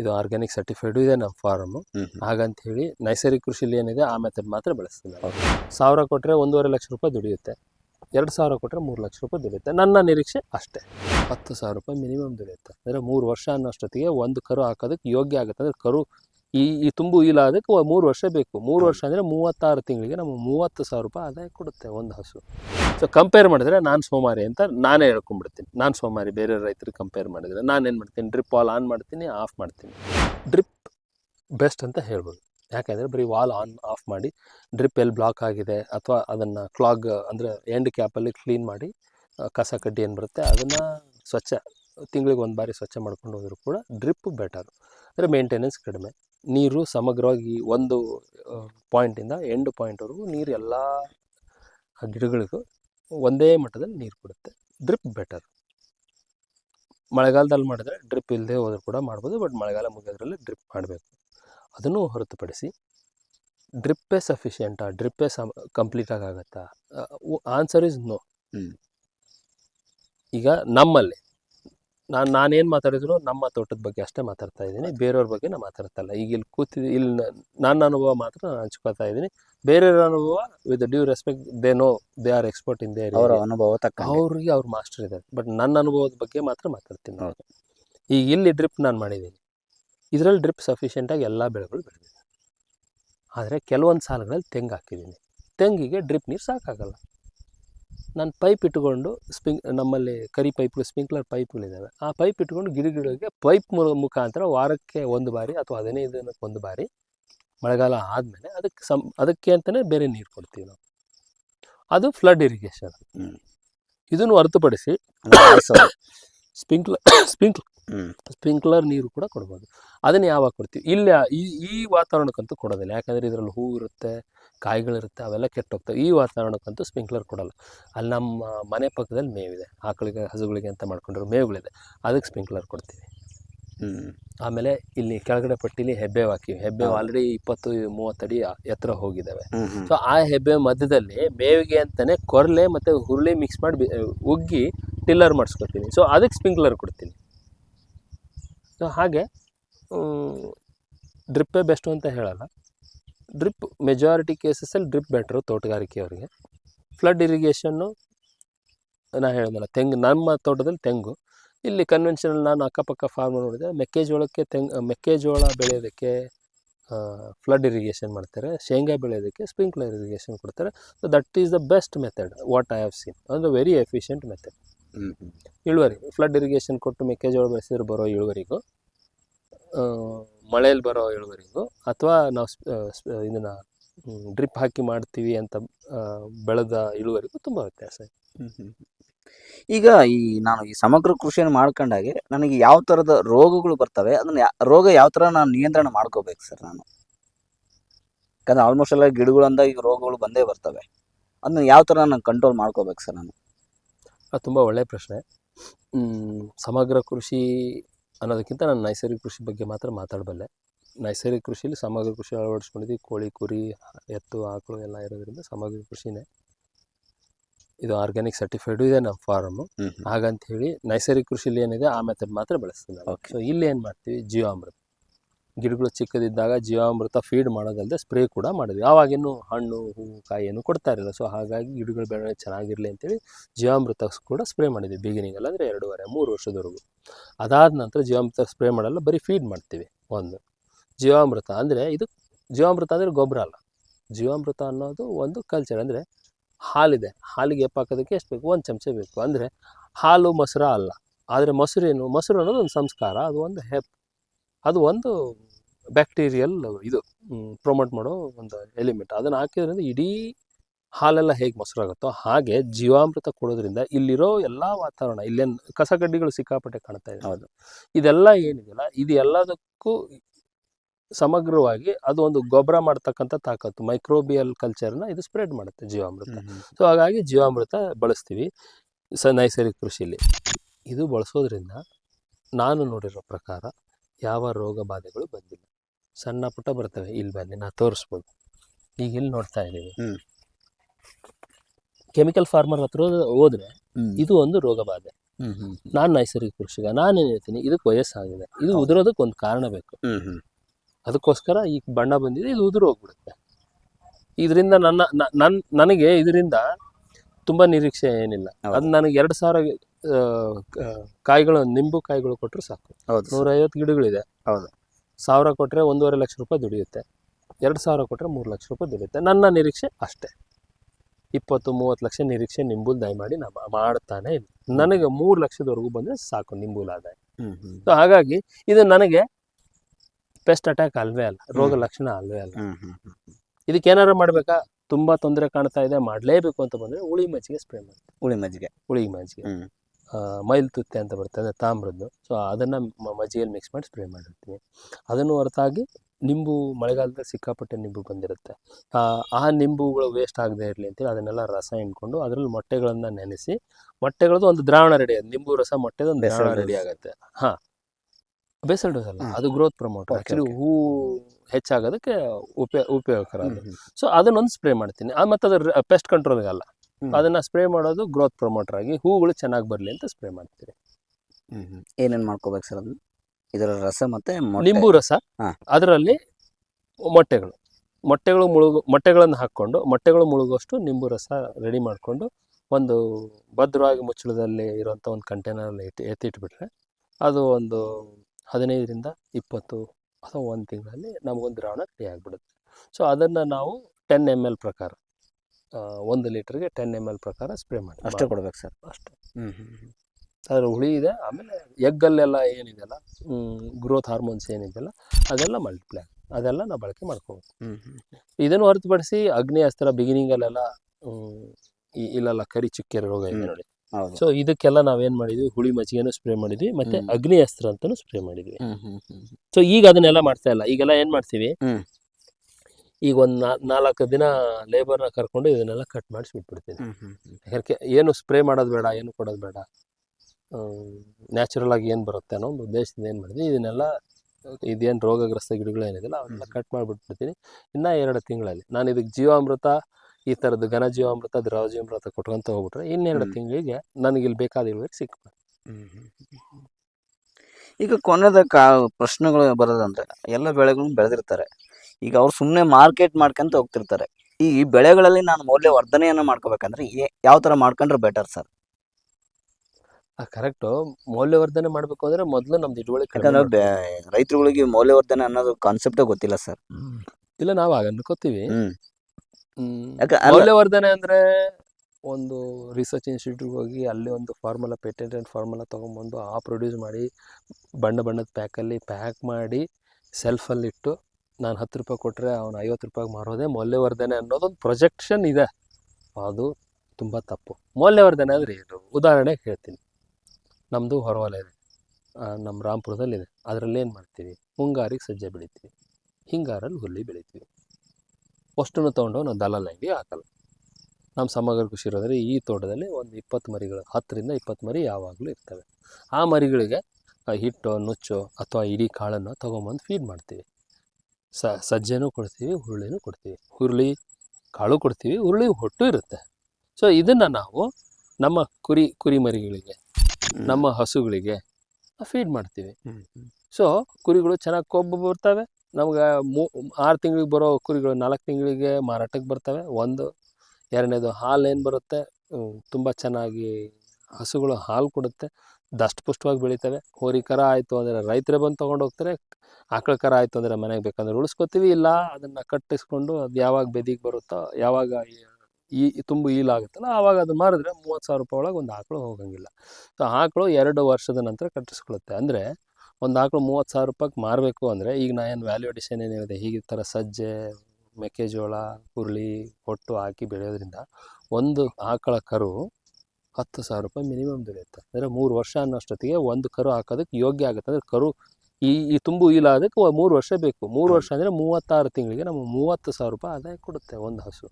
ಇದು organic certified ಇದೆ ನಮ್ಮ ಫಾರ್ಮು ಹಾಗಂತ ಹೇಳಿ ನೈಸರ್ಗಿಕ ಕೃಷಿಲಿ ಏನಿದೆ ಆ ಮೆಥಡ್ ಮಾತ್ರ ಬಳಸ್ತೀನಿ. ಸಾವಿರ ಕೊಟ್ಟರೆ ಒಂದೂವರೆ ಲಕ್ಷ ರೂಪಾಯಿ ದುಡಿಯುತ್ತೆ. ಎರಡು ಸಾವಿರ ಕೊಟ್ಟರೆ ಮೂರು ಲಕ್ಷ ರೂಪಾಯಿ ದುಡಿಯುತ್ತೆ. ನನ್ನ ನಿರೀಕ್ಷೆ ಅಷ್ಟೇ. ಹತ್ತು ಸಾವಿರ ರೂಪಾಯಿ ಮಿನಿಮಮ್ ದುಡಿಯುತ್ತೆ. ಅಂದರೆ ಮೂರು ವರ್ಷ ಅನ್ನೋಷ್ಟೊತ್ತಿಗೆ ಒಂದು ಕರು ಹಾಕೋದಕ್ಕೆ ಯೋಗ್ಯ ಆಗುತ್ತೆ. ಅಂದರೆ ಕರು ಈ ಈ ತುಂಬು ಈಲಾದಕ್ಕೆ ಅದಕ್ಕೆ ಮೂರು ವರ್ಷ ಬೇಕು. ಮೂರು ವರ್ಷ ಅಂದರೆ ಮೂವತ್ತಾರು ತಿಂಗಳಿಗೆ ನಮಗೆ ಮೂವತ್ತು ಸಾವಿರ ರೂಪಾಯಿ ಆದಾಯ ಕೊಡುತ್ತೆ ಒಂದು ಹಸು. ಸೊ ಕಂಪೇರ್ ಮಾಡಿದ್ರೆ ನಾನು ಸೋಮಾರಿ ಅಂತ ನಾನೇ ಹೇಳ್ಕೊಂಬಿಡ್ತೀನಿ ನಾನು ಸೋಮಾರಿ ಬೇರೆ ರೈತರಿಗೆ ಕಂಪೇರ್ ಮಾಡಿದರೆ ನಾನೇನು ಮಾಡ್ತೀನಿ? ಡ್ರಿಪ್ ವಾಲ್ ಆನ್ ಮಾಡ್ತೀನಿ ಆಫ್ ಮಾಡ್ತೀನಿ. ಡ್ರಿಪ್ ಬೆಸ್ಟ್ ಅಂತ ಹೇಳ್ಬೋದು. ಯಾಕೆಂದರೆ ಬರೀ ವಾಲ್ ಆನ್ ಆಫ್ ಮಾಡಿ ಡ್ರಿಪ್ ಎಲ್ಲಿ ಬ್ಲಾಕ್ ಆಗಿದೆ ಅಥವಾ ಅದನ್ನು ಕ್ಲಾಗ್ ಅಂದರೆ ಎಂಡ್ ಕ್ಯಾಪಲ್ಲಿ ಕ್ಲೀನ್ ಮಾಡಿ ಕಸ ಕಡ್ಡಿ ಏನು ಬರುತ್ತೆ ಅದನ್ನು ಸ್ವಚ್ಛ ತಿಂಗಳಿಗೆ ಒಂದು ಬಾರಿ ಸ್ವಚ್ಛ ಮಾಡ್ಕೊಂಡು ಹೋದರೂ ಕೂಡ ಡ್ರಿಪ್ ಬೆಟರ್ ಅಂದರೆ ಮೇಂಟೆನೆನ್ಸ್ ಕಡಿಮೆ. ನೀರು ಸಮಗ್ರವಾಗಿ ಒಂದು ಪಾಯಿಂಟಿಂದ ಎಂಡ್ ಪಾಯಿಂಟ್ವರೆಗೂ ನೀರು ಎಲ್ಲ ಗಿಡಗಳಿಗೂ ಒಂದೇ ಮಟ್ಟದಲ್ಲಿ ನೀರು ಕೊಡುತ್ತೆ. Drip better. ಮಳೆಗಾಲದಲ್ಲಿ ಮಾಡಿದ್ರೆ ಡ್ರಿಪ್ ಇಲ್ಲದೆ ಹೋದರೂ ಕೂಡ ಮಾಡ್ಬೋದು ಬಟ್ ಮಳೆಗಾಲ ಮುಗಿಯೋದ್ರಲ್ಲಿ ಡ್ರಿಪ್ ಮಾಡಬೇಕು. ಅದನ್ನು ಹೊರತುಪಡಿಸಿ ಡ್ರಿಪ್ಪೇ ಸಫಿಷಿಯೆಂಟಾ ಡ್ರಿಪ್ಪೇ ಸಮ ಕಂಪ್ಲೀಟಾಗಿ ಆಗುತ್ತಾ ಆನ್ಸರ್ ಇಸ್ ನೋ. ಈಗ ನಮ್ಮಲ್ಲಿ ನಾನು ನಾನೇನು ಮಾತಾಡಿದ್ರು ನಮ್ಮ ತೋಟದ ಬಗ್ಗೆ ಅಷ್ಟೇ ಮಾತಾಡ್ತಾ ಇದ್ದೀನಿ. ಬೇರೆಯವ್ರ ಬಗ್ಗೆ ನಾನು ಮಾತಾಡ್ತಾ ಇಲ್ಲ ಈಗ ಇಲ್ಲಿ ಕೂತಿದ್ದು ಇಲ್ಲಿ ನನ್ನ ಅನುಭವ ಮಾತ್ರ ನಾನು ಹಂಚ್ಕೊತಾ ಇದ್ದೀನಿ. ಬೇರೆಯವ್ರ ಅನುಭವ with due respect they know they are expert in the ಅವರ ಅನುಭವ ತಕ್ಕ ಅವ್ರಿಗೆ ಅವ್ರು ಮಾಸ್ಟರ್ ಇದ್ದಾರೆ. ಬಟ್ ನನ್ನ ಅನುಭವದ ಬಗ್ಗೆ ಮಾತ್ರ ಮಾತಾಡ್ತೀನಿ. ಈಗ ಇಲ್ಲಿ ಡ್ರಿಪ್ ನಾನು ಮಾಡಿದ್ದೀನಿ. ಇದರಲ್ಲಿ ಡ್ರಿಪ್ ಸಫಿಷಿಯೆಂಟಾಗಿ ಎಲ್ಲ ಬೆಳೆಗಳು ಬೆಳೆದಿದೆ. ಆದರೆ ಕೆಲವೊಂದು ಸಾಲಗಳಲ್ಲಿ ತೆಂಗು ಹಾಕಿದ್ದೀನಿ. ತೆಂಗಿಗೆ ಡ್ರಿಪ್ ನೀರು ಸಾಕಾಗಲ್ಲ. ನಾನು ಪೈಪ್ ಇಟ್ಕೊಂಡು ಸ್ಪಿಂಕ್ ನಮ್ಮಲ್ಲಿ ಕರಿ ಪೈಪ್ಗಳು ಸ್ಪ್ರಿಂಕ್ಲರ್ ಪೈಪ್ಗಳಿದ್ದಾವೆ. ಆ ಪೈಪ್ ಇಟ್ಕೊಂಡು ಗಿಡ ಗಿಡಗಳಿಗೆ ಪೈಪ್ ಮುಖಾಂತರ ವಾರಕ್ಕೆ ಒಂದು ಬಾರಿ ಅಥವಾ ಹದಿನೈದು ದಿನಕ್ಕೆ ಒಂದು ಬಾರಿ ಮಳೆಗಾಲ ಆದಮೇಲೆ ಅದಕ್ಕೆ ಸಮ್ ಅದಕ್ಕೆ ಅಂತಲೇ ಬೇರೆ ನೀರು ಕೊಡ್ತೀವಿ ನಾವು. ಅದು ಫ್ಲಡ್ ಇರಿಗೇಷನ್. ಇದನ್ನು ಹೊರತುಪಡಿಸಿ ಸ್ಪಿಂಕ್ಲರ್ ಸ್ಪಿಂಕ್ಲರ್ ಸ್ಪ್ರಿಂಕ್ಲರ್. ಸ್ಪ್ರಿಂಕ್ಲರ್ ನೀರು ಕೂಡ ಕೊಡ್ಬೋದು. ಅದನ್ನು ಯಾವಾಗ ಕೊಡ್ತೀವಿ? ಇಲ್ಲಿ ಈ ಈ ವಾತಾವರಣಕ್ಕಂತೂ ಕೊಡೋದಿಲ್ಲ. ಯಾಕಂದರೆ ಇದರಲ್ಲಿ ಹೂ ಇರುತ್ತೆ ಕಾಯಿಗಳಿರುತ್ತೆ ಅವೆಲ್ಲ ಕೆಟ್ಟೋಗ್ತವೆ. ಈ ವಾತಾವರಣಕ್ಕಂತೂ ಸ್ಪ್ರಿಂಕ್ಲರ್ ಕೊಡಲ್ಲ. ಅಲ್ಲಿ ನಮ್ಮ ಮನೆ ಪಕ್ಕದಲ್ಲಿ ಮೇವಿದೆ. ಆಕಳಿಗೆ ಹಸುಗಳಿಗೆ ಅಂತ ಮಾಡ್ಕೊಂಡಿರೋ ಮೇವುಗಳಿದೆ. ಅದಕ್ಕೆ ಸ್ಪ್ರಿಂಕ್ಲರ್ ಕೊಡ್ತೀವಿ. ಆಮೇಲೆ ಇಲ್ಲಿ ಕೆಳಗಡೆ ಪಟ್ಟಿಲಿ ಹೆಬ್ಬೆ ಹಾಕಿವಿ. ಹೆಬ್ಬೆ. ಆಲ್ರೆಡಿ ಇಪ್ಪತ್ತು ಮೂವತ್ತಡಿ ಎತ್ತರ ಹೋಗಿದ್ದಾವೆ. ಸೊ ಆ ಹೆಬ್ಬೆ ಮಧ್ಯದಲ್ಲಿ ಮೇವಿಗೆ ಅಂತಾನೆ ಕೊರಲೆ ಮತ್ತು ಹುರುಳಿ ಮಿಕ್ಸ್ ಮಾಡಿ ಉಗ್ಗಿ ಟಿಲ್ಲರ್ ಮಾಡಿಸ್ಕೊತೀನಿ ಸೊ ಅದಕ್ಕೆ ಸ್ಪ್ರಿಂಕ್ಲರ್ ಕೊಡ್ತೀನಿ. ಸೊ ಹಾಗೆ ಡ್ರಿಪ್ಪೇ ಬೆಸ್ಟು ಅಂತ ಹೇಳಲ್ಲ. ಡ್ರಿಪ್ ಮೆಜಾರಿಟಿ ಕೇಸಸಲ್ಲಿ ಡ್ರಿಪ್ ಬೆಟ್ರು ತೋಟಗಾರಿಕೆಯವರಿಗೆ. ಫ್ಲಡ್ ಇರಿಗೇಷನ್ನು ನಾ ಹೇಳಿದ್ನಲ್ಲ ತೆಂಗು, ನಮ್ಮ ತೋಟದಲ್ಲಿ ತೆಂಗು. ಇಲ್ಲಿ ಕನ್ವೆನ್ಷನಲ್ ನಾನು ಅಕ್ಕಪಕ್ಕ ಫಾರ್ಮ್ ನೋಡಿದೆ, ಮೆಕ್ಕೆಜೋಳಕ್ಕೆ ತೆಂಗ್, ಮೆಕ್ಕೆಜೋಳ ಬೆಳೆಯೋದಕ್ಕೆ ಫ್ಲಡ್ ಇರಿಗೇಷನ್ ಮಾಡ್ತಾರೆ, ಶೇಂಗಾ ಬೆಳೆಯೋದಕ್ಕೆ ಸ್ಪ್ರಿಂಕ್ಲರ್ ಇರಿಗೇಷನ್ ಕೊಡ್ತಾರೆ. So that is the best method what I have seen ಅಂದರೆ ವೆರಿ ಎಫಿಷಿಯೆಂಟ್ ಮೆಥಡ್. ಇಳುವರಿ ಫ್ಲಡ್ ಇರಿಗೇಷನ್ ಕೊಟ್ಟು ಮೆಕ್ಕೆಜೋಳ ಬೆಳೆಸಿದ್ರೆ ಬರೋ ಇಳುವರಿಗೂ ಮಳೆಯಲ್ಲಿ ಬರೋ ಇಳುವರಿಗೂ ಅಥವಾ ನಾವು ಇದನ್ನು ಡ್ರಿಪ್ ಹಾಕಿ ಮಾಡ್ತೀವಿ ಅಂತ ಬೆಳೆದ ಇಳುವರಿಗೂ ತುಂಬ ವ್ಯತ್ಯಾಸ ಇದೆ. ಈಗ ಈ ನಾನು ಈ ಸಮಗ್ರ ಕೃಷಿಯನ್ನು ಮಾಡ್ಕೊಂಡಾಗೆ ನನಗೆ ಯಾವ ತರದ ರೋಗಗಳು ಬರ್ತವೆ ಅದನ್ನ ರೋಗ ಯಾವ ತರ ನಾನು ನಿಯಂತ್ರಣ ಮಾಡ್ಕೋಬೇಕು ಸರ್ ನಾನು? ಯಾಕಂದ್ರೆ ಆಲ್ಮೋಸ್ಟ್ ಎಲ್ಲ ಗಿಡಗಳಂದ ಅಂದಾಗ ಈಗ ರೋಗಗಳು ಬಂದೇ ಬರ್ತವೆ. ಅದನ್ನ ಯಾವ ತರ ನಾನು ಕಂಟ್ರೋಲ್ ಮಾಡ್ಕೋಬೇಕು ಸರ್ ನಾನು? ತುಂಬ ಒಳ್ಳೆಯ ಪ್ರಶ್ನೆ. ಸಮಗ್ರ ಕೃಷಿ ಅನ್ನೋದಕ್ಕಿಂತ ನಾನು ನೈಸರ್ಗಿಕ ಕೃಷಿ ಬಗ್ಗೆ ಮಾತ್ರ ಮಾತಾಡಬಲ್ಲೆ. ನೈಸರ್ಗಿಕ ಕೃಷಿಲಿ ಸಮಗ್ರ ಕೃಷಿ ಅಳವಡಿಸ್ಕೊಂಡಿದ್ದೀವಿ. ಕೋಳಿ ಕುರಿ ಎತ್ತು ಆಕಳು ಎಲ್ಲ ಇರೋದ್ರಿಂದ ಸಮಗ್ರ ಕೃಷಿನೇ. ಇದು ಆರ್ಗ್ಯಾನಿಕ್ ಸರ್ಟಿಫೈಡು ಇದೆ ನಮ್ಮ ಫಾರ್ಮು. ಹಾಗಂತ ಹೇಳಿ ನೈಸರ್ಗಿಕ ಕೃಷಿಲಿ ಏನಿದೆ ಆ ಮೆಥಡ್ ಮಾತ್ರ ಬಳಸ್ತೀವಿ. ಸೊ ಇಲ್ಲಿ ಏನು ಮಾಡ್ತೀವಿ? ಜೀವಾಮೃತ. ಗಿಡಗಳು ಚಿಕ್ಕದಿದ್ದಾಗ ಜೀವಾಮೃತ ಫೀಡ್ ಮಾಡೋದಲ್ಲದೆ ಸ್ಪ್ರೇ ಕೂಡ ಮಾಡಿದ್ವಿ. ಆವಾಗಿನ್ನೂ ಹಣ್ಣು, ಹೂವು ಕಾಯಿ ಏನು ಕೊಡ್ತಾ ಇರಲಿಲ್ಲ. ಸೊ ಹಾಗಾಗಿ ಗಿಡಗಳು ಬೆಳವಣಿಗೆ ಚೆನ್ನಾಗಿರಲಿ ಅಂತೇಳಿ ಜೀವಾಮೃತ ಕೂಡ ಸ್ಪ್ರೇ ಮಾಡಿದ್ವಿ ಬಿಗಿನಿಂಗಲ್ಲಿ ಅಂದರೆ ಎರಡೂವರೆ, ಮೂರು ವರ್ಷದವರೆಗೂ. ಅದಾದ ನಂತರ ಜೀವಾಮೃತ ಸ್ಪ್ರೇ ಮಾಡಲ್ಲ, ಬರೀ ಫೀಡ್ ಮಾಡ್ತೀವಿ ಒಂದು. ಜೀವಾಮೃತ ಅಂದರೆ ಇದು, ಜೀವಾಮೃತ ಅಂದರೆ ಗೊಬ್ಬರ ಅಲ್ಲ. ಜೀವಾಮೃತ ಅನ್ನೋದು ಒಂದು ಕಲ್ಚರ್ ಅಂದರೆ ಹಾಲಿದೆ. ಹಾಲಿಗೆ ಎಪ್ಪ ಹಾಕೋದಕ್ಕೆ ಎಷ್ಟು ಬೇಕು? ಒಂದು ಚಮಚ ಬೇಕು. ಅಂದರೆ ಹಾಲು ಮೊಸರ ಅಲ್ಲ. ಆದರೆ ಮೊಸರೇನು, ಮೊಸರು ಅನ್ನೋದು ಒಂದು ಸಂಸ್ಕಾರ, ಅದು ಒಂದು ಹೆಪ್, ಅದು ಒಂದು ಬ್ಯಾಕ್ಟೀರಿಯಲ್ ಇದು ಪ್ರೊಮೋಟ್ ಮಾಡೋ ಒಂದು ಎಲಿಮೆಂಟ್ ಅದನ್ನು ಹಾಕಿದ್ರಿಂದ ಇಡೀ ಹಾಲೆಲ್ಲ ಹೇಗೆ ಮೊಸರಾಗುತ್ತೋ ಹಾಗೆ ಜೀವಾಮೃತ ಕೊಡೋದ್ರಿಂದ ಇಲ್ಲಿರೋ ಎಲ್ಲ ವಾತಾವರಣ ಇಲ್ಲೇನು ಕಸಗಡ್ಡಿಗಳು ಸಿಕ್ಕಾಪಟ್ಟೆ ಕಾಣ್ತಾ ಇದೆ. ಹೌದು. ಇದೆಲ್ಲ ಏನಿದೆಯಲ್ಲ ಇದು ಎಲ್ಲದಕ್ಕೂ ಸಮಗ್ರವಾಗಿ ಅದು ಒಂದು ಗೊಬ್ಬರ ಮಾಡ್ತಕ್ಕಂಥ ತಾಕತ್ತು ಮೈಕ್ರೋಬಿಯಲ್ ಕಲ್ಚರ್ನ ಇದು ಸ್ಪ್ರೆಡ್ ಮಾಡುತ್ತೆ ಜೀವಾಮೃತ. ಸೊ ಹಾಗಾಗಿ ಜೀವಾಮೃತ ಬಳಸ್ತೀವಿ ಸ ನೈಸರ್ಗಿಕ ಕೃಷಿಯಲ್ಲಿ. ಇದು ಬಳಸೋದ್ರಿಂದ ನಾನು ನೋಡಿರೋ ಪ್ರಕಾರ ಯಾವ ರೋಗ ಬಾಧೆಗಳು ಬಂದಿಲ್ಲ. ಸಣ್ಣ ಪುಟ್ಟ ಬರ್ತವೆ ಇಲ್ಲಿ ಬನ್ನಿ ನಾ ತೋರಿಸ್ಬೋದು. ಈಗ ಇಲ್ಲಿ ನೋಡ್ತಾ ಇದ್ದೀವಿ. ಕೆಮಿಕಲ್ ಫಾರ್ಮರ್ ಹತ್ರ ಹೋದ್ರೆ ಇದು ಒಂದು ರೋಗ ಬಾಧೆ ನಾನು ನೈಸರ್ಗಿಕ ಕೃಷಿಗ ನಾನೇನು ಹೇಳ್ತೀನಿ ಇದಕ್ಕೆ ವಯಸ್ಸಾಗಿದೆ. ಇದು ಉದುರೋದಕ್ಕೆ ಒಂದು ಕಾರಣ ಬೇಕು. ಅದಕ್ಕೋಸ್ಕರ ಈ ಬಣ್ಣ ಬಂದಿದೆ ಇದು ಉದುರು ಹೋಗ್ಬಿಡುತ್ತೆ. ಇದರಿಂದ ನನ್ನ ನನ್ನ ನನ್ ನನಗೆ ಇದರಿಂದ ತುಂಬಾ ನಿರೀಕ್ಷೆ ಏನಿಲ್ಲ. ಅದು ನನಗೆ ಎರಡು ಸಾವಿರ ಕಾಯಿಗಳು ನಿಂಬು ಕಾಯಿಗಳು ಕೊಟ್ಟರು ಸಾಕು. ನೂರೈವತ್ತು ಗಿಡಗಳಿದೆ. ಹೌದು. ಸಾವಿರ ಕೊಟ್ಟರೆ ಒಂದೂವರೆ ಲಕ್ಷ ರೂಪಾಯಿ ದುಡಿಯುತ್ತೆ. ಎರಡು ಸಾವಿರ ಕೊಟ್ಟರೆ ಮೂರು ಲಕ್ಷ ರೂಪಾಯಿ ದುಡಿಯುತ್ತೆ. ನನ್ನ ನಿರೀಕ್ಷೆ ಅಷ್ಟೇ. ಇಪ್ಪತ್ತು ಮೂವತ್ತು ಲಕ್ಷ ನಿರೀಕ್ಷೆ ನಿಂಬೂಲ್ ದಯಮಾಡಿ ನಾ ಮಾಡ್ತಾನೆ ಇಲ್ಲ ನನಗೆ ಮೂರು ಲಕ್ಷದವರೆಗೂ ಬಂದರೆ ಸಾಕು ನಿಂಬೂಲ್ ಆದಾಯ. ಸೊ ಹಾಗಾಗಿ ಇದು ನನಗೆ ಪೆಸ್ಟ್ ಅಟ್ಯಾಕ್ ಅಲ್ವೇ ಅಲ್ಲ ರೋಗ ಲಕ್ಷಣ ಅಲ್ವೇ ಅಲ್ಲ. ಇದಕ್ಕೆ ಏನಾರು ಮಾಡಬೇಕಾ? ತುಂಬಾ ತೊಂದರೆ ಕಾಣ್ತಾ ಇದೆ ಮಾಡಲೇಬೇಕು ಅಂತ ಬಂದರೆ ಉಳಿ ಮಜ್ಜಿಗೆ ಸ್ಪ್ರೇ ಮಾಡಿ ಹುಳಿ ಮಜ್ಜಿಗೆ. ಉಳಿ ಮಜ್ಜಿಗೆ. ಮೈಲ್ ತುತ್ತೆ ಅಂತ ಬರ್ತದೆ ತಾಮ್ರದ್ದು. ಸೊ ಅದನ್ನು ಮಜ್ಜಿಗೆಯಲ್ಲಿ ಮಿಕ್ಸ್ ಮಾಡಿ ಸ್ಪ್ರೇ ಮಾಡಿರ್ತೀವಿ. ಅದನ್ನು ಹೊರತಾಗಿ ನಿಂಬು ಮಳೆಗಾಲದಲ್ಲಿ ಸಿಕ್ಕಾಪಟ್ಟೆ ನಿಂಬು ಬಂದಿರುತ್ತೆ. ಆ, ನಿಂಬುಗಳು ವೇಸ್ಟ್ ಆಗದೆ ಇರಲಿ ಅಂತೇಳಿ ಅದನ್ನೆಲ್ಲ ರಸ ಇಟ್ಕೊಂಡು ಅದರಲ್ಲಿ ಮೊಟ್ಟೆಗಳನ್ನು ನೆನೆಸಿ ಮೊಟ್ಟೆಗಳದ್ದು ಒಂದು ದ್ರಾವಣ ರೆಡಿ ಆಗುತ್ತೆ ನಿಂಬು ರಸ ಮೊಟ್ಟೆದು ಒಂದು ದ್ರಾವಣ ರೆಡಿ ಆಗುತ್ತೆ. ಹಾಂ. ಬೇಸಲ್ ಡೋಸ್ ಅಲ್ಲ ಅದು ಗ್ರೋತ್ ಪ್ರಮೋಟರ್ Okay, ಆ್ಯಕ್ಚುಲಿ ಹೂ ಹೆಚ್ಚಾಗೋದಕ್ಕೆ ಉಪಯೋಗ ಉಪಯೋಗಕರ ಸೊ ಅದನ್ನೊಂದು ಸ್ಪ್ರೇ ಮಾಡ್ತೀನಿ. ಮತ್ತು ಮತ್ತೆ ಅದ್ರ ಪೆಸ್ಟ್ ಕಂಟ್ರೋಲ್ಗೆ ಅಲ್ಲ. ಅದನ್ನ ಸ್ಪ್ರೇ ಮಾಡೋದು ಗ್ರೋತ್ ಪ್ರಮೋಟರ್ ಆಗಿ ಹೂಗಳು ಚೆನ್ನಾಗಿ ಬರಲಿ ಅಂತ ಸ್ಪ್ರೇ ಮಾಡ್ತೀವಿ ಹ್ಮ್ ಹ್ಮ್. ಏನೇನ್ ಮಾಡ್ಕೋಬೇಕು ಸರ್ ಅದನ್ನ? ಇದರ ರಸ ಮತ್ತೆ ಮೊಟ್ಟೆ. ನಿಂಬು ರಸ ಅದರಲ್ಲಿ ಮೊಟ್ಟೆಗಳು. ಮೊಟ್ಟೆಗಳು ಮುಳುಗು ಮೊಟ್ಟೆಗಳನ್ನು ಹಾಕ್ಕೊಂಡು ಮೊಟ್ಟೆಗಳು ಮುಳುಗುವಷ್ಟು ನಿಂಬು ರಸ ರೆಡಿ ಮಾಡಿಕೊಂಡು ಒಂದು ಭದ್ರವಾಗಿ ಮುಚ್ಚಳದಲ್ಲಿ ಇರುವಂಥ ಒಂದು ಕಂಟೈನರಲ್ಲಿ ಎತ್ತಿ ಎತ್ತಿಟ್ಬಿಟ್ರೆ ಅದು ಒಂದು ಹದಿನೈದರಿಂದ ಇಪ್ಪತ್ತು ಅಥವಾ ಒಂದು ತಿಂಗಳಲ್ಲಿ ನಮಗೊಂದು ದ್ರಾವಣ ರೆಡಿ ಆಗಿಬಿಡುತ್ತೆ. ಸೊ ಅದನ್ನು ನಾವು ಟೆನ್ ಎಂ ಎಲ್ ಪ್ರಕಾರ ಒಂದು ಲೀಟ್ರಿಗೆ ಟೆನ್ ಎಂ ಎಲ್ ಪ್ರಕಾರ ಸ್ಪ್ರೇ ಮಾಡಿ. ಅಷ್ಟೇ ಕೊಡ್ಬೇಕು ಸರ್. ಅಷ್ಟೇ. ಹ್ಮ್ ಹ್ಮ್ ಅದರ ಹುಳಿ ಇದೆ ಆಮೇಲೆ ಎಗ್ಗಲ್ಲೆಲ್ಲ ಏನಿದೆಯಲ್ಲ ಗ್ರೋತ್ ಹಾರ್ಮೋನ್ಸ್ ಏನಿದೆಯಲ್ಲ ಅದೆಲ್ಲ ಮಲ್ಟಿಪ್ಲೈ ಅದೆಲ್ಲ ನಾವು ಬಳಕೆ ಮಾಡ್ಕೋಬೇಕು. ಹ್ಮ್ ಹ್ಮ್ ಇದನ್ನು ಹೊರತುಪಡಿಸಿ ಅಗ್ನಿ ಅಸ್ತ್ರ ಬಿಗಿನಿಂಗಲ್ಲೆಲ್ಲ ಇಲ್ಲೆಲ್ಲ ಕರಿ ಚುಕ್ಕೆರ ರೋಗ ಇದೆ ನೋಡಿ. ಸೊ ಇದಕ್ಕೆಲ್ಲ ನಾವೇನು ಮಾಡಿದ್ವಿ? ಹುಳಿ ಮಜ್ಜಿಗೆನು ಸ್ಪ್ರೇ ಮಾಡಿದ್ವಿ ಮತ್ತೆ. ಅಗ್ನಿ ಅಸ್ತ್ರ ಅಂತಲೂ ಸ್ಪ್ರೇ ಮಾಡಿದ್ವಿ. ಸೊ ಈಗ ಅದನ್ನೆಲ್ಲ ಮಾಡ್ತಾ ಇಲ್ಲ. ಈಗೆಲ್ಲ ಏನು ಮಾಡ್ತೀವಿ. ಈಗ ಒಂದು ನಾಲ್ಕು ದಿನ ಲೇಬರ್ನ ಕರ್ಕೊಂಡು ಇದನ್ನೆಲ್ಲ ಕಟ್ ಮಾಡಿಸಿ ಬಿಟ್ಬಿಡ್ತೀನಿ. ಹ್ಮ್ ಹ್ಮ್ ಹ್ಮ್. ಯಾಕೆ ಏನು ಸ್ಪ್ರೇ ಮಾಡೋದು ಬೇಡ ಏನು ಕೊಡೋದು ಬೇಡ. ನ್ಯಾಚುರಲ್ ಆಗಿ ಏನು ಬರುತ್ತೆ ಅನ್ನೋ ಒಂದು ಉದ್ದೇಶದಿಂದ ಏನು ಮಾಡಿದ್ವಿ. ಇದನ್ನೆಲ್ಲ ಇದೇನು ರೋಗಗ್ರಸ್ತ ಗಿಡಗಳು ಏನಿದೆಯಲ್ಲ ಅವನ್ನೆಲ್ಲ ಕಟ್ ಮಾಡಿಬಿಟ್ಬಿಡ್ತೀನಿ. ಇನ್ನೂ ಎರಡು ತಿಂಗಳಲ್ಲಿ ನಾನು ಇದಕ್ಕೆ ಜೀವಾಮೃತ ಈ ಥರದ್ದು ಘನ ಜೀವಾಮೃತ ದ್ರವ ಜೀವಾಮೃತ ಕೊಟ್ಕೊಂತ ಹೋಗ್ಬಿಟ್ರೆ ಇನ್ನೆರಡು. ತಿಂಗಳಿಗೆ ನನಗೆ ಇಲ್ಲಿ ಬೇಕಾದ ಇಳುವರಿ ಹ್ಮ್. ಈಗ ಕೊನೆದ ಕಾ ಪ್ರಶ್ನೆಗಳು ಬರೋದಂದ್ರೆ ಎಲ್ಲ ಬೆಳೆಗಳನ್ನು ಬೆಳೆದಿರ್ತಾರೆ. ಈಗ ಅವ್ರು ಸುಮ್ಮನೆ ಮಾರ್ಕೆಟ್ ಮಾಡ್ಕೊಂತ ಹೋಗ್ತಿರ್ತಾರೆ. ಈ ಬೆಳೆಗಳಲ್ಲಿ ನಾನು ಮೌಲ್ಯವರ್ಧನೆಯನ್ನ ಮಾಡ್ಕೋಬೇಕಂದ್ರೆ ಏ- ಯಾವ ತರ ಮಾಡ್ಕೊಂಡ್ರೆ ಬೆಟರ್ ಸರ್ ಕರೆಕ್ಟು ಮೌಲ್ಯವರ್ಧನೆ ಮಾಡಬೇಕು ಅಂದರೆ ಮೊದಲು ನಮ್ದು ಯಾಕಂದ್ರೆ ಮಾಡ್ಬೇಕು. ರೈತರುಗಳಿಗೆ ಮೌಲ್ಯವರ್ಧನೆ ಅನ್ನೋದು ಕಾನ್ಸೆಪ್ಟೇ ಗೊತ್ತಿಲ್ಲ ಸರ್ ಇಲ್ಲ ನಾವು ಆಗ ಅನ್ಕೋತೀವಿ. ಮೌಲ್ಯವರ್ಧನೆ ಅಂದ್ರೆ ಒಂದು ರಿಸರ್ಚ್ ಇನ್ಸ್ಟಿಟ್ಯೂಟ್ಗೆ ಹೋಗಿ ಅಲ್ಲಿ ಒಂದು ಫಾರ್ಮುಲಾ ಅಂಡ್ ಫಾರ್ಮುಲಾ ತೊಗೊಂಬಂದು ಆ ಪ್ರೊಡ್ಯೂಸ್ ಮಾಡಿ ಬಣ್ಣ ಬಣ್ಣದ ಪ್ಯಾಕಲ್ಲಿ ಪ್ಯಾಕ್ ಮಾಡಿ ಸೆಲ್ಫಲ್ಲಿ ಇಟ್ಟು ನಾನು ಹತ್ತು ರೂಪಾಯಿ ಕೊಟ್ಟರೆ ಅವನು ಐವತ್ತು ರೂಪಾಯಿಗೆ ಮಾರೋದೇ ಮೌಲ್ಯವರ್ಧನೆ ಅನ್ನೋದೊಂದು ಪ್ರೊಜೆಕ್ಷನ್ ಇದೆ. ಅದು ತುಂಬ ತಪ್ಪು. ಮೌಲ್ಯವರ್ಧನೆ ಅಂದರೆ ಏನು? ಉದಾಹರಣೆಗೆ ಹೇಳ್ತೀನಿ. ನಮ್ಮದು ಹೊರವಲಯ ಇದೆ. ನಮ್ಮ ರಾಮ್ಪುರದಲ್ಲಿದೆ. ಅದರಲ್ಲಿ ಏನು ಮಾಡ್ತೀವಿ? ಮುಂಗಾರಿಗೆ ಸಜ್ಜೆ ಬೆಳಿತೀವಿ. ಹಿಂಗಾರಲ್ಲಿ ಹುಲ್ಲಿ ಬೆಳಿತೀವಿ. ಅಷ್ಟನ್ನು ತೊಗೊಂಡು ನಾವು ದಲಾಲ್ ಅಂಗಡಿ ಹಾಕಲ್ಲ. ನಮ್ಮ ಸಮಗ್ರ ಖುಷಿ ಇರೋದ್ರೆ ಈ ತೋಟದಲ್ಲಿ ಒಂದು ಇಪ್ಪತ್ತು ಮರಿಗಳು, ಹತ್ತರಿಂದ ಇಪ್ಪತ್ತು ಮರಿ ಯಾವಾಗಲೂ ಇರ್ತವೆ. ಆ ಮರಿಗಳಿಗೆ ಹಿಟ್ಟು, ನುಚ್ಚು ಅಥವಾ ಇಡೀ ಕಾಳನ್ನು ತೊಗೊಂಬಂದು ಫೀಡ್ ಮಾಡ್ತೀವಿ. ಸ ಸಜ್ಜೆನೂ ಕೊಡ್ತೀವಿ ಹುರುಳಿನೂ ಕೊಡ್ತೀವಿ. ಹುರುಳಿ ಕಾಳು ಕೊಡ್ತೀವಿ ಹುರುಳಿ ಹೊಟ್ಟು ಇರುತ್ತೆ. ಸೊ ಇದನ್ನು ನಾವು ನಮ್ಮ ಕುರಿ ಕುರಿಮರಿಗಳಿಗೆ ನಮ್ಮ ಹಸುಗಳಿಗೆ ಫೀಡ್ ಮಾಡ್ತೀವಿ. ಸೊ ಕುರಿಗಳು ಚೆನ್ನಾಗಿ ಕೊಬ್ಬು ಬರ್ತವೆ. ನಮ್ಗೆ ಮೂ ಆರು ತಿಂಗಳಿಗೆ ಬರೋ ಕುರಿಗಳು ನಾಲ್ಕು ತಿಂಗಳಿಗೆ ಮಾರಾಟಕ್ಕೆ ಬರ್ತವೆ. ಒಂದು ಎರಡನೇದು ಹಾಲು ಏನು ಬರುತ್ತೆ? ತುಂಬ ಚೆನ್ನಾಗಿ ಹಸುಗಳು ಹಾಲು ಕೊಡುತ್ತೆ. ದಷ್ಟಪುಷ್ಟವಾಗಿ ಬೆಳಿತವೆ. ಹೋರಿ ಕರ ಆಯಿತು ಅಂದರೆ ರೈತರೇ ಬಂದು ತೊಗೊಂಡು ಹೋಗ್ತಾರೆ. ಆಕಳ ಕರ ಆಯಿತು ಅಂದರೆ ಮನೆಗೆ ಬೇಕಂದ್ರೆ ಉಳಿಸ್ಕೊತೀವಿ. ಇಲ್ಲ, ಅದನ್ನು ಕಟ್ಟಿಸ್ಕೊಂಡು ಅದು ಯಾವಾಗ ಬೆದಿಗೆ ಬರುತ್ತೋ, ಯಾವಾಗ ಈ ತುಂಬ ಈಲಾಗುತ್ತಲ್ಲ ಆವಾಗ ಅದು ಮಾರಿದ್ರೆ ಮೂವತ್ತು ಸಾವಿರ ರೂಪಾಯಿ ಒಳಗೆ ಒಂದು ಆಕಳು ಹೋಗಂಗಿಲ್ಲ. ಸೊ ಆಕಳು ಎರಡು ವರ್ಷದ ನಂತರ ಕಟ್ಟಿಸ್ಕೊಳ್ಳುತ್ತೆ. ಅಂದರೆ ಒಂದು ಆಕಳು ಮೂವತ್ತು ಸಾವಿರ ರೂಪಾಯಿಗೆ ಮಾರಬೇಕು ಅಂದರೆ ಈಗ ನಾ ಏನು ವ್ಯಾಲ್ಯೂ ಅಡಿಷನ್ ಏನು ಹೇಳಿದೆ? ಹೀಗೆ ಥರ ಸಜ್ಜೆ, ಮೆಕ್ಕೆಜೋಳ, ಹುರುಳಿ ಹೊಟ್ಟು ಹಾಕಿ ಬೆಳೆಯೋದ್ರಿಂದ ಒಂದು ಆಕಳ ಕರು ಹತ್ತು ಸಾವಿರ ರೂಪಾಯಿ ಮಿನಿಮಮ್ ದುಡಿಯುತ್ತೆ. ಅಂದರೆ ಮೂರು ವರ್ಷ ಅನ್ನೋಷ್ಟೊತ್ತಿಗೆ ಒಂದು ಕರು ಹಾಕೋದಕ್ಕೆ ಯೋಗ್ಯ ಆಗುತ್ತೆ. ಅಂದರೆ ಕರು ಈ ಈ ತುಂಬು ಇಲ್ಲ ಅದಕ್ಕೆ ಮೂರು ವರ್ಷ ಬೇಕು. ಮೂರು ವರ್ಷ ಅಂದರೆ ಮೂವತ್ತಾರು ತಿಂಗಳಿಗೆ ನಮಗೆ ಮೂವತ್ತು ಸಾವಿರ ರೂಪಾಯಿ ಆದಾಯ ಕೊಡುತ್ತೆ ಒಂದು ಹಸು.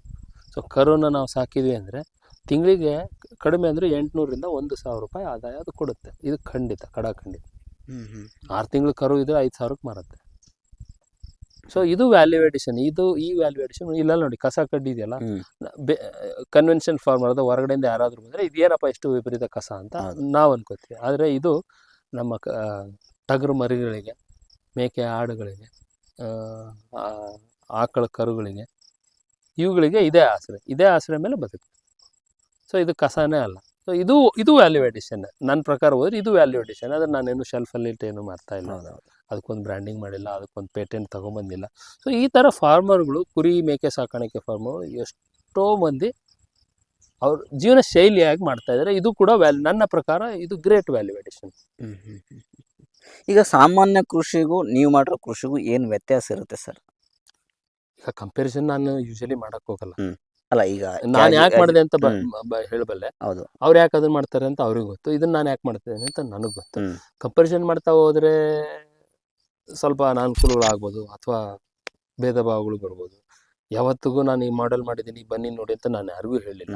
ಸೊ ಕರುನ ನಾವು ಸಾಕಿದ್ವಿ ಅಂದರೆ ತಿಂಗಳಿಗೆ ಕಡಿಮೆ ಅಂದರೆ ಎಂಟುನೂರಿಂದ ಒಂದು ಸಾವಿರ ರೂಪಾಯಿ ಆದಾಯ ಅದು ಕೊಡುತ್ತೆ. ಇದು ಖಂಡಿತ ಕಡ ಖಂಡಿತ ಆರು ತಿಂಗಳು ಕರು ಇದ್ದರೆ ಐದು ಸಾವಿರಕ್ಕೆ ಮಾರುತ್ತೆ. ಸೊ ಇದು ವ್ಯಾಲ್ಯೂ ಎಡಿಷನ್ ಇದು ಈ ವ್ಯಾಲ್ಯೂ ಎಡಿಷನ್ ಇಲ್ಲ ನೋಡಿ ಕಸ ಕಡ್ಡಿ ಇದೆಯಲ್ಲ ಬೆ ಕನ್ವೆನ್ಷನ್ ಫಾರ್ಮರ್ ಹೊರಗಡೆಯಿಂದ ಯಾರಾದರೂ ಬಂದ್ರೆ ಇದೇನಪ್ಪ ಎಷ್ಟು ವಿಪರೀತ ಕಸ ಅಂತ. ನಾವು ಅನ್ಕೋತೀವಿ. ಆದ್ರೆ ಇದು ನಮ್ಮ ಕ- ಟಗರು ಮರಿಗಳಿಗೆ ಮೇಕೆ ಆಡುಗಳಿಗೆ ಆಕಳ ಕರುಗಳಿಗೆ ಇವುಗಳಿಗೆ ಇದೇ ಆಸರೆ. ಇದೇ ಆಸರೆ ಮೇಲೆ ಬದುಕು. ಸೊ ಇದು ಕಸನೇ ಅಲ್ಲ. ಸೊ ಇದು ಇದು ವ್ಯಾಲ್ಯೂ ಎಡಿಷನ್ ನನ್ನ ಪ್ರಕಾರ ಹೋದ್ರೆ ಇದು ವ್ಯಾಲ್ಯೂ ಎಡಿಷನ್ ಆದರೆ ನಾನೇನು ಶೆಲ್ಫಲ್ಲಿ ಇಟ್ಟು ಏನು ಮಾಡ್ತಾ ಇಲ್ಲ. ಅದಕ್ಕೊಂದು ಬ್ರ್ಯಾಂಡಿಂಗ್ ಮಾಡಿಲ್ಲ ಅದಕ್ಕೊಂದು ಪೇಟೆಂಟ್ ತೊಗೊಂಬಂದಿಲ್ಲ. ಸೊ ಈ ಥರ ಫಾರ್ಮರ್ಗಳು ಕುರಿ ಮೇಕೆ ಸಾಕಾಣಿಕೆ ಫಾರ್ಮರ್ ಎಷ್ಟೋ ಮಂದಿ ಅವ್ರ ಜೀವನ ಶೈಲಿಯಾಗಿ ಮಾಡ್ತಾ ಇದ್ದಾರೆ ಇದು ಕೂಡ ವ್ಯಾಲ್ಯೂ ನನ್ನ ಪ್ರಕಾರ ಇದು ಗ್ರೇಟ್ ವ್ಯಾಲ್ಯೂ ಎಡಿಷನ್ ಹ್ಮ್. ಈಗ ಸಾಮಾನ್ಯ ಕೃಷಿಗೂ ನೀವು ಮಾಡಿರೋ ಕೃಷಿಗೂ ಏನು ವ್ಯತ್ಯಾಸ ಇರುತ್ತೆ ಸರ್? ಈಗ ಕಂಪ್ಯಾರಿಸನ್ ನಾನು ಯೂಶಲಿ ಮಾಡಕ್ ಹೋಗಲ್ಲ. ಅಲ್ಲ ಈಗ ನಾನು ಯಾಕೆ ಮಾಡಿದೆ ಅಂತ ಹೇಳಬಲ್ಲೆ. ಹೌದು. ಅವ್ರು ಯಾಕೆ ಅದನ್ನ ಮಾಡ್ತಾರೆ ಅಂತ ಅವ್ರಿಗೆ ಗೊತ್ತು. ಇದನ್ನ ನಾನು ಯಾಕೆ ಮಾಡ್ತೇನೆ ಅಂತ ನನಗೆ ಗೊತ್ತು. ಕಂಪರೇಷನ್ ಮಾಡ್ತಾ ಹೋದ್ರೆ ಸ್ವಲ್ಪ ಅನಾನುಕೂಲಗಳಾಗ್ಬೋದು ಅಥವಾ ಭೇದ ಭಾವಗಳು ಬರ್ಬೋದು. ಯಾವತ್ತಿಗೂ ನಾನು ಈ ಮಾಡೆಲ್ ಮಾಡಿದ್ದೀನಿ ಬನ್ನಿ ನೋಡಿ ಅಂತ ನಾನು ಯಾರಿಗೂ ಹೇಳಿಲ್ಲ.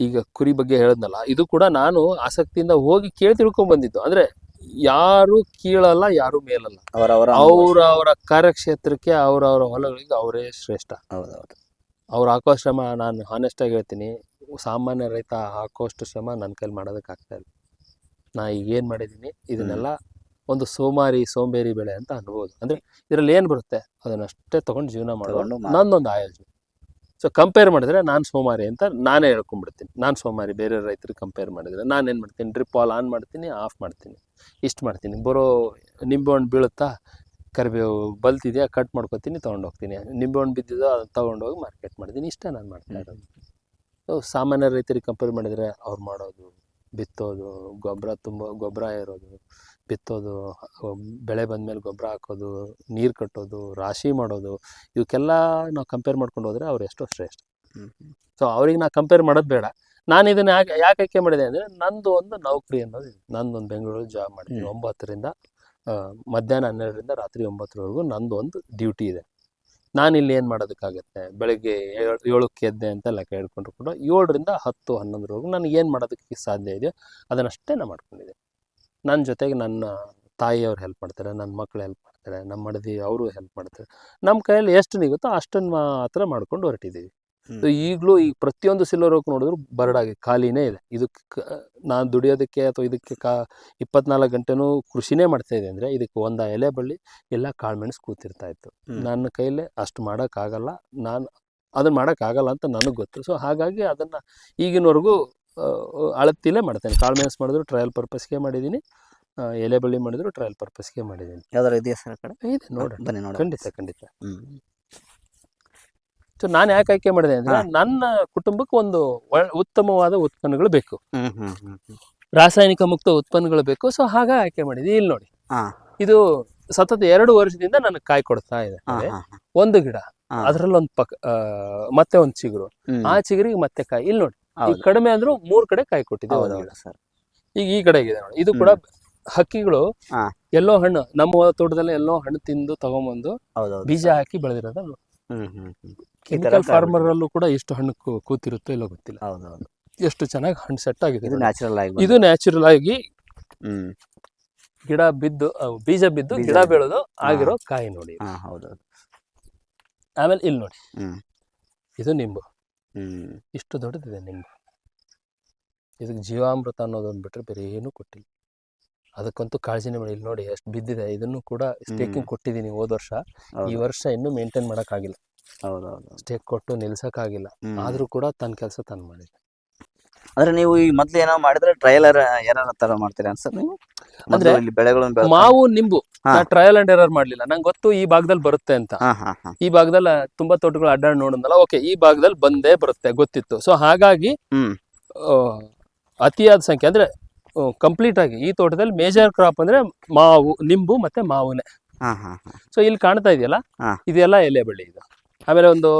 ಈಗ ಕುರಿ ಬಗ್ಗೆ ಹೇಳದ್ನಲ್ಲ ಇದು ಕೂಡ ನಾನು ಆಸಕ್ತಿಯಿಂದ ಹೋಗಿ ಕೇಳಿ ತಿಳ್ಕೊಂಡ್ ಬಂದಿದ್ದು. ಅಂದ್ರೆ ಯಾರು ಕೀಳಲ್ಲ ಯಾರು ಮೇಲಲ್ಲ. ಅವರವರ ಅವರವರ ಅವರ ಕಾರ್ಯಕ್ಷೇತ್ರಕ್ಕೆ ಅವರವರ ಅವರ ಹೊಲಗಳಿಗೆ ಅವರೇ ಶ್ರೇಷ್ಠ. ಹೌದೌದು. ಅವ್ರು ಹಾಕೋ ಶ್ರಮ ನಾನು ಹಾನೆಸ್ಟಾಗಿ ಹೇಳ್ತೀನಿ. ಸಾಮಾನ್ಯ ರೈತ ಹಾಕೋಷ್ಟು ಶ್ರಮ ನನ್ನ ಕೈಲಿ ಮಾಡೋದಕ್ಕೆ ಆಗ್ತಾ ಇಲ್ಲ. ನಾ ಈಗ ಏನು ಮಾಡಿದ್ದೀನಿ? ಇದನ್ನೆಲ್ಲ ಒಂದು ಸೋಮಾರಿ ಸೋಂಬೇರಿ ಬೆಳೆ ಅಂತ ಅನ್ಬೋದು. ಅಂದರೆ ಇದರಲ್ಲಿ ಏನು ಬರುತ್ತೆ? ಅದನ್ನಷ್ಟೇ ತೊಗೊಂಡು ಜೀವನ ಮಾಡೋದು ನನ್ನೊಂದು ಆಯೋಜನೆ. ಸೊ ಕಂಪೇರ್ ಮಾಡಿದ್ರೆ ನಾನು ಸೋಮಾರಿ ಅಂತ ನಾನೇ ಹೇಳ್ಕೊಂಡ್ಬಿಡ್ತೀನಿ ನಾನು ಸೋಮಾರಿ ಬೇರೆ ರೈತರಿಗೆ ಕಂಪೇರ್ ಮಾಡಿದರೆ ನಾನು ಏನು ಮಾಡ್ತೀನಿ? ಡ್ರಿಪ್ ಆಲ್ ಆನ್ ಮಾಡ್ತೀನಿ ಆಫ್ ಮಾಡ್ತೀನಿ. ಇಷ್ಟು ಮಾಡ್ತೀನಿ. ಬರೋ ನಿಂಬೆ ಹಣ್ಣು ಬೀಳುತ್ತಾ? ಕರಿಬೇವು ಬಲ್ತಿದೆಯಾ ಕಟ್ ಮಾಡ್ಕೊತೀನಿ ತೊಗೊಂಡೋಗ್ತೀನಿ. ನಿಂಬೆಹಣ್ಣು ಬಿದ್ದಿದ್ದು ಅದನ್ನ ತೊಗೊಂಡೋಗಿ ಮಾರ್ಕೆಟ್ ಮಾಡ್ತೀನಿ ಇಷ್ಟ ನಾನು ಮಾಡ್ತಾ ಇರೋದು. ಸೊ ಸಾಮಾನ್ಯ ರೈತರಿಗೆ ಕಂಪೇರ್ ಮಾಡಿದರೆ ಅವ್ರು ಮಾಡೋದು ಬಿತ್ತೋದು ಗೊಬ್ಬರ ತುಂಬ ಗೊಬ್ಬರ ಇರೋದು ಬಿತ್ತೋದು ಬೆಳೆ ಬಂದಮೇಲೆ ಗೊಬ್ಬರ ಹಾಕೋದು ನೀರು ಕಟ್ಟೋದು ರಾಶಿ ಮಾಡೋದು ಇವಕ್ಕೆಲ್ಲ ನಾವು ಕಂಪೇರ್ ಮಾಡ್ಕೊಂಡು ಹೋದರೆ ಅವ್ರು ಎಷ್ಟೋ ಶ್ರೇಷ್ಠ. ಸೊ ಅವ್ರಿಗೆ ನಾ ಕಂಪೇರ್ ಮಾಡೋದು ಬೇಡ. ನಾನು ಇದನ್ನ ಯಾಕೆ ಯಾಕೆ ಆಯ್ಕೆ ಮಾಡಿದೆ ಅಂದರೆ ನಂದು ಒಂದು ನೌಕರಿ ಅನ್ನೋದು ಇದೆ. ನಂದು ಒಂದು ಬೆಂಗಳೂರಲ್ಲಿ ಜಾಬ್ ಮಾಡ್ತೀನಿ ಹ್ಮ್. ಒಂಬತ್ತರಿಂದ ಮಧ್ಯಾಹ್ನ ಹನ್ನೆರಡರಿಂದ ರಾತ್ರಿ ಒಂಬತ್ತರವರೆಗೂ ನಂದು ಒಂದು ಡ್ಯೂಟಿ ಇದೆ. ನಾನು ಇಲ್ಲಿ ಏನು ಮಾಡೋದಕ್ಕಾಗತ್ತೆ? ಬೆಳಗ್ಗೆ ಏಳು, ಏಳಕ್ಕೆ ಎದ್ದೆ ಅಂತ ಲೆಕ್ಕ ಹೇಳ್ಕೊಂಡ್ರು ಕೂಡ ಏಳರಿಂದ ಹತ್ತು, ಹನ್ನೊಂದರವರೆಗೂ ನನಗೆ ಏನು ಮಾಡೋದಕ್ಕೆ ಸಾಧ್ಯ ಇದೆಯೋ ಅದನ್ನಷ್ಟೇ ನಾನು ಮಾಡ್ಕೊಂಡಿದ್ದೆ. ನನ್ನ ಜೊತೆಗೆ ನನ್ನ ತಾಯಿಯವ್ರು ಹೆಲ್ಪ್ ಮಾಡ್ತಾರೆ ನನ್ನ ಮಕ್ಕಳು ಹೆಲ್ಪ್ ಮಾಡ್ತಾರೆ ನಮ್ಮ ಮಡದಿ ಅವರು ಹೆಲ್ಪ್ ಮಾಡ್ತಾರೆ. ನಮ್ಮ ಕೈಯಲ್ಲಿ ಎಷ್ಟು ನಿಗುತ್ತೋ ಅಷ್ಟನ್ನು ಮಾತ್ರ ಮಾಡ್ಕೊಂಡು ಹೊರಟಿದ್ದೀವಿ. ಈಗಲೂ ಈ ಪ್ರತಿಯೊಂದು ಸಿಲ್ವರ್ ಓಕ್ ನೋಡಿದ್ರು ಬರಡಾಗಿ ಖಾಲಿನೇ ಇದೆ. ಇದಕ್ಕೆ ನಾನು ದುಡಿಯೋದಕ್ಕೆ ಅಥವಾ ಇದಕ್ಕೆ ಕಾ ಇಪ್ಪತ್ನಾಲ್ಕು ಗಂಟೆನೂ ಕೃಷಿನೇ ಮಾಡ್ತಾ ಇದೆ ಅಂದರೆ ಇದಕ್ಕೆ ಒಂದು ಎಲೆ ಬಳ್ಳಿ ಎಲ್ಲ ಕಾಳುಮೆಣಸು ಕೂತಿರ್ತಾ ಇತ್ತು. ನನ್ನ ಕೈಲೇ ಅಷ್ಟು ಮಾಡೋಕ್ಕಾಗಲ್ಲ. ನಾನು ಅದನ್ನು ಮಾಡೋಕ್ಕಾಗಲ್ಲ ಅಂತ ನನಗೆ ಗೊತ್ತು. ಸೊ ಹಾಗಾಗಿ ಅದನ್ನು ಈಗಿನವರೆಗೂ ಅಳತಿಲೇ ಮಾಡ್ತೇನೆ. ಕಾಳುಮೆಣಸು ಮಾಡಿದ್ರು ಟ್ರಯಲ್ ಪರ್ಪಸ್ಗೆ ಮಾಡಿದ್ದೀನಿ ಎಲೆ ಬಳ್ಳಿ ಮಾಡಿದ್ರು ಟ್ರಯಲ್ ಪರ್ಪಸ್ಗೆ ಮಾಡಿದ್ದೀನಿ ಯಾವ್ದಾರು ಇದೆಯಾ ಸರ್ ಕಡೆ? ಇದೆ ನೋಡಿ ಬನ್ನಿ ನೋಡಿ ಖಂಡಿತ ಖಂಡಿತ. ಹ್ಮ್. ಸೊ ನಾನು ಯಾಕೆ ಆಯ್ಕೆ ಮಾಡಿದೆ ಅಂದ್ರೆ ನನ್ನ ಕುಟುಂಬಕ್ಕೆ ಒಂದು ಉತ್ತಮವಾದ ಉತ್ಪನ್ನಗಳು ಬೇಕು. ರಾಸಾಯನಿಕ ಮುಕ್ತ ಉತ್ಪನ್ನಗಳು ಬೇಕು. ಸೊ ಹಾಗ ಆಯ್ಕೆ ಮಾಡಿದೆ. ಇಲ್ಲಿ ನೋಡಿ. ಇದು ಸತತ ಎರಡು ವರ್ಷದಿಂದ ನನಗೆ ಕಾಯಿ ಕೊಡ್ತಾ ಇದೆ. ಒಂದು ಗಿಡ ಅದರಲ್ಲಿ ಒಂದು ಪಕ್ ಮತ್ತೆ ಒಂದು ಚಿಗುರು. ಆ ಚಿಗುರಿಗೆ ಮತ್ತೆ ಕಾಯಿ. ಇಲ್ಲಿ ನೋಡಿ. ಈಗ ಹೌದು. ಕಡಿಮೆ ಅಂದ್ರೂ ಮೂರ್ ಕಡೆ ಕಾಯಿ ಕೊಟ್ಟಿದೆ ಈಗ ಈ ಕಡೆ ಇದೆ ನೋಡಿ. ಇದು ಕೂಡ ಹಕ್ಕಿಗಳು. ಎಲ್ಲೋ ಹಣ್ಣು ನಮ್ಮ ತೋಟದಲ್ಲಿ ಎಲ್ಲೋ ಹಣ್ಣು ತಿಂದು ತಗೊಂಬಂದು ಬೀಜ ಹಾಕಿ ಬೆಳೆದಿರೋದು ಕೆಮಿಕಲ್ ಫಾರ್ಮರ್ ಅಲ್ಲೂ ಕೂಡ ಎಷ್ಟು ಹಣ್ಣು ಕೂತಿರುತ್ತೋ ಇಲ್ಲೋ ಗೊತ್ತಿಲ್ಲ. ಹೌದೌದು. ಎಷ್ಟು ಚೆನ್ನಾಗಿ ಹಣ್ಣು ಸೆಟ್ ಆಗಿದೆ ಇದು ನ್ಯಾಚುರಲ್ ಆಗಿ ಇದು ನ್ಯಾಚುರಲ್ ಆಗಿ ಹ್ಮ್. ಗಿಡ ಬಿದ್ದು ಬೀಜ ಬಿದ್ದು ಗಿಡ. ಬೆಳೆದು ಆಗಿರೋ ಕಾಯಿ ನೋಡಿ. ಹೌದೌದು. ಆಮೇಲೆ ಇಲ್ಲಿ ನೋಡಿ. ಹ್ಮ್. ಇದು ನಿಂಬು. ಹ್ಮ್. ಇಷ್ಟು ದೊಡ್ಡದಿದೆ ನಿಂಬು. ಇದಕ್ಕೆ ಜೀವಾಮೃತ ಅನ್ನೋದೊಂದು ಬಿಟ್ಟರೆ ಬೇರೆ ಏನೂ ಕೊಟ್ಟಿಲ್ಲ. ಅದಕ್ಕಂತೂ ಕಾಳಜಿನೇ ಮಾಡಿ ಇಲ್ಲಿ ನೋಡಿ ಎಷ್ಟು ಬಿದ್ದಿದೆ ಇದನ್ನು ಕೂಡ ಸ್ಟೇಕಿಂಗ್ ಕೊಟ್ಟಿದ್ದೀನಿ ಹೋದ ವರ್ಷ. ಈ ವರ್ಷ ಇನ್ನೂ ಮೇಂಟೈನ್ ಮಾಡೋಕ್ಕಾಗಿಲ್ಲ. ಹೌದೌದು. ಸ್ಟೇಕ್ ಕೊಟ್ಟು ನಿಲ್ಸೋಕ್ಕಾಗಿಲ್ಲ. ಆದರೂ ಕೂಡ ತನ್ನ ಕೆಲಸ ತಾನು ಮಾಡಿದೆ. ಅಂದ್ರೆ ನೀವು ಈ ಮೊದ್ಲು ಏನೋ ಮಾಡಿದ್ರೆ ಟ್ರಯಲರ್ ಏನಾರ ತರ ಮಾಡ್ತೀರಾ ಅನ್ಸರ್ ನೀವು ಅಂದ್ರೆ ಇಲ್ಲಿ ಬೆಳೆಗಳನ್ನು ಮಾವು ನಿಂಬು ಟ್ರಯಲ್ ಅಂಡ್ ಎರರ್ ಮಾಡ್ಲಿಲ್ಲ. ನಂಗೆ ಗೊತ್ತು ಈ ಭಾಗದಲ್ಲಿ ಬರುತ್ತೆ ಅಂತ. ಈ ಭಾಗದಲ್ಲಿ ತುಂಬಾ ತೋಟಗಳು ಅಡ್ಡಾಡ್ ನೋಡಿದ್ನಲ್ಲ ಓಕೆ ಈ ಭಾಗದಲ್ಲಿ ಬಂದೇ ಬರುತ್ತೆ ಗೊತ್ತಿತ್ತು. ಸೊ ಹಾಗಾಗಿ ಅತಿಯಾದ ಸಂಖ್ಯೆ ಅಂದ್ರೆ ಕಂಪ್ಲೀಟ್ ಆಗಿ. ಈ ತೋಟದಲ್ಲಿ ಮೇಜರ್ ಕ್ರಾಪ್ ಅಂದ್ರೆ ಮಾವು ನಿಂಬು ಮತ್ತೆ ಮಾವುನೆ. ಸೊ ಇಲ್ಲಿ ಕಾಣ್ತಾ ಇದೆಯಲ್ಲ? ಇದೆಲ್ಲ ಎಲೆ ಬಳ್ಳಿ ಇದು. ಆಮೇಲೆ ಒಂದು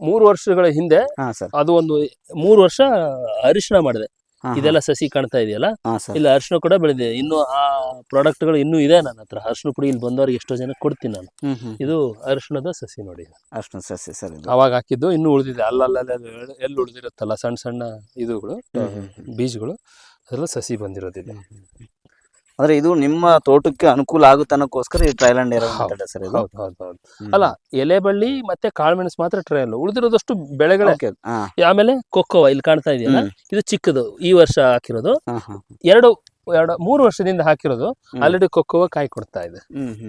ಮೂರು ವರ್ಷಗಳ ಹಿಂದೆ ಅದು ಒಂದು ಮೂರು ವರ್ಷ ಅರಿಶಿನ ಮಾಡಿದೆ. ಇದೆಲ್ಲ ಸಸಿ ಕಾಣ್ತಾ ಇದೆಯಲ್ಲ? ಇಲ್ಲ ಅರಿಶಿನ ಕೂಡ ಬೆಳೆದಿದೆ. ಇನ್ನು ಆ ಪ್ರಾಡಕ್ಟ್ಗಳು ಇನ್ನೂ ಇದೆ ನನ್ನ ಹತ್ರ. ಅರಿಶಿನ ಪುಡಿ ಇಲ್ಲಿ ಬಂದವರಿಗೆ ಎಷ್ಟೋ ಜನ ಕೊಡ್ತೀನಿ ನಾನು. ಇದು ಅರಿಶಿಣದ ಸಸಿ ನೋಡಿ. ಅರಿಶಿನ ಸಸಿ ಸರಿ ಅವಾಗ ಹಾಕಿದ್ದು ಇನ್ನು ಉಳಿದಿದೆ. ಅಲ್ಲಲ್ಲ ಎಲ್ಲಿ ಉಳಿದಿರುತ್ತಲ್ಲ ಸಣ್ಣ ಸಣ್ಣ ಇದುಗಳು. ಬೀಜಗಳು. ಅದೆಲ್ಲ ಸಸಿ ಬಂದಿರೋದಿದೆ ಅಂದ್ರೆ ಇದು ನಿಮ್ಮ ತೋಟಕ್ಕೆ ಅನುಕೂಲ ಆಗುತ್ತನ್ನೋಕ್ಕೋಸ್ಕರ ಈ ಟ್ರೈಲ್ ಅಂಡ್ ಏರ್. ಸರ್ ಇದು ಹೌದು ಹೌದು ಹೌದು ಅಲ್ಲ ಎಲೆ ಬಳ್ಳಿ ಮತ್ತೆ ಕಾಳುಮೆಣಸು ಮಾತ್ರ ಟ್ರಯಲ್ ಉಳಿದಿರೋದಷ್ಟು ಬೆಳೆಗಳ ಆಮೇಲೆ ಕೊಕ್ಕೋ ಇಲ್ಲಿ ಕಾಣ್ತಾ ಇದೆಯಲ್ಲ ಇದು ಚಿಕ್ಕದು ಈ ವರ್ಷ ಹಾಕಿರೋದು. ಎರಡು ಎರಡು ಮೂರು ವರ್ಷದಿಂದ ಹಾಕಿರೋದು. ಆಲ್ರೆಡಿ ಕೊಕ್ಕೋವ ಕಾಯಿ ಕೊಡ್ತಾ ಇದೆ.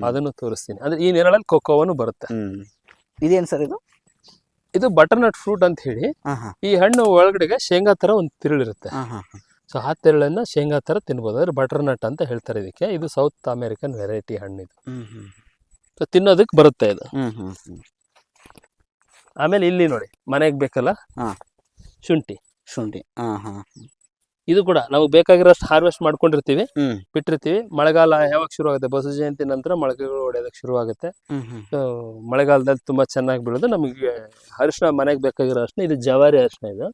ಅದನ್ನು ತೋರಿಸ್ತೀನಿ ಅಂದ್ರೆ ಈ ನೆರಳಲ್ಲಿ ಕೊಕ್ಕೋವನು ಬರುತ್ತೆ. ಇದೇನ್ ಸರ್ ಇದು ಇದು ಬಟರ್ನಟ್ ಫ್ರೂಟ್ ಅಂತ ಹೇಳಿ. ಈ ಹಣ್ಣು ಒಳಗಡೆಗೆ ಶೇಂಗಾ ತರ ಒಂದು ತಿರುಳಿರುತ್ತೆ. ಸೊ ಆ ತಿರುಳನ್ನ ಶೇಂಗಾ ತರ ತಿನ್ಬೋದು. ಅಂದ್ರೆ ಬಟರ್ ನಟ್ ಅಂತ ಹೇಳ್ತಾರೆ ಇದಕ್ಕೆ. ಇದು ಸೌತ್ ಅಮೆರಿಕನ್ ವೆರೈಟಿ ಹಣ್ಣು ಇದು ಹ್ಮ್, ಹ್ಮ್. ಸೊ ತಿನ್ನೋದಕ್ಕೆ ಬರುತ್ತೆ ಇದು. ಆಮೇಲೆ ಇಲ್ಲಿ ನೋಡಿ ಮನೆಗೆ ಬೇಕಲ್ಲ. ಶುಂಠಿ. ಶುಂಠಿ. ಇದು ಕೂಡ ನಾವು ಬೇಕಾಗಿರೋಷ್ಟು ಹಾರ್ವೆಸ್ಟ್ ಮಾಡ್ಕೊಂಡಿರ್ತೀವಿ. ಬಿಟ್ಟಿರ್ತೀವಿ. ಮಳೆಗಾಲ ಯಾವಾಗ ಶುರು ಆಗುತ್ತೆ? ಬಸವ ಜಯಂತಿ ನಂತರ ಮೊಳಕೆಗಳು ಹೊಡೆಯೋದಕ್ಕೆ ಶುರು ಆಗುತ್ತೆ. ಮಳೆಗಾಲದಲ್ಲಿ ತುಂಬಾ ಚೆನ್ನಾಗಿ ಬೆಳೆದು. ನಮಗೆ ಅರಿಶಿನ ಮನೆಗೆ ಬೇಕಾಗಿರೋ ಅರಿಶಿನ ಇದು ಜವಾರಿ ಅರಿಶಿನ ಇದು.